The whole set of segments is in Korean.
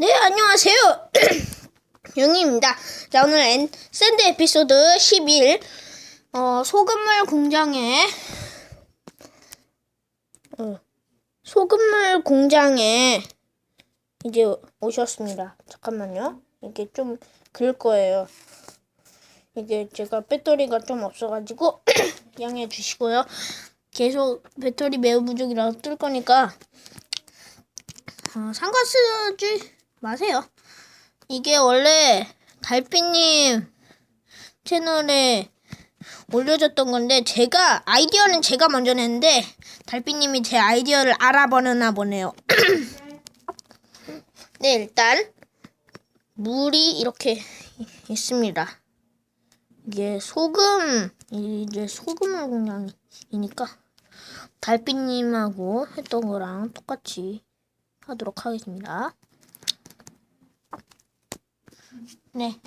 네, 안녕하세요. 영희입니다. 자, 오늘 엔, 샌드 에피소드 11, 어, 소금물 공장에, 어, 소금물 공장에 이제 오셨습니다. 잠깐만요. 이게 좀 그럴 거예요. 이게 제가 배터리가 좀 없어가지고 양해해 주시고요. 계속 배터리 매우 부족이라서 뜰 거니까 어, 상관 쓰지 마세요. 이게 원래 달빛님 채널에 올려줬던 건데 제가 아이디어는 제가 먼저 냈는데 달빛님이 제 아이디어를 알아보나 보네요. 네 일단 물이 이렇게 있습니다. 이게 소금 이제 소금물 공장이니까 달빛님하고 했던 거랑 똑같이 하도록 하겠습니다. 네.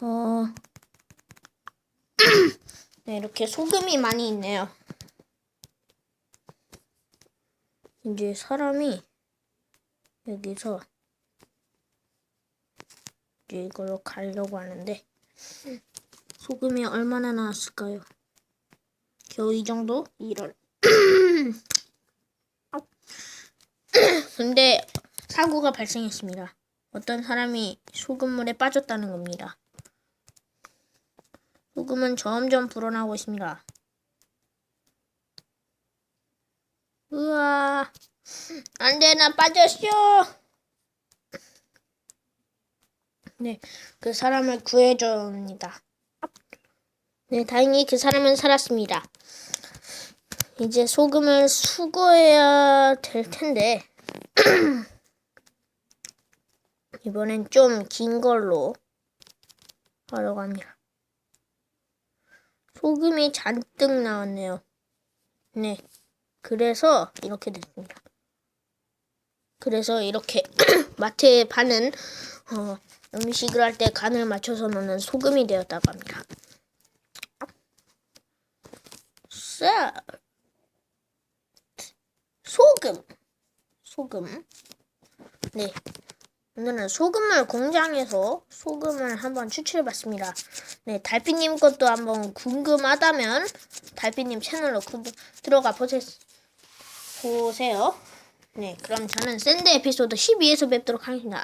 어. 네, 이렇게 소금이 많이 있네요. 이제 사람이 여기서 이제 이걸로 가려고 하는데 소금이 얼마나 나왔을까요? 겨우 이 정도? 이런. 근데 사고가 발생했습니다. 어떤 사람이 소금물에 빠졌다는 겁니다. 소금은 점점 불어나고 있습니다. 우와, 안 돼, 나 빠졌어! 네, 그 사람을 구해줍니다. 네, 다행히 그 사람은 살았습니다. 이제 소금을 수거해야 될 텐데, 이번엔 좀 긴 걸로 하려고 합니다. 소금이 잔뜩 나왔네요. 네. 그래서 이렇게 됐습니다. 그래서 이렇게 마트에 파는 어, 음식을 할 때 간을 맞춰서 넣는 소금이 되었다고 합니다. 자, 소금. 소금. 네. 오늘은 소금물 공장에서 소금을 한번 추출해봤습니다. 네, 달빛님 것도 한번 궁금하다면 달빛님 채널로 구, 들어가 보세, 보세요. 네, 그럼 저는 샌드 에피소드 12에서 뵙도록 하겠습니다.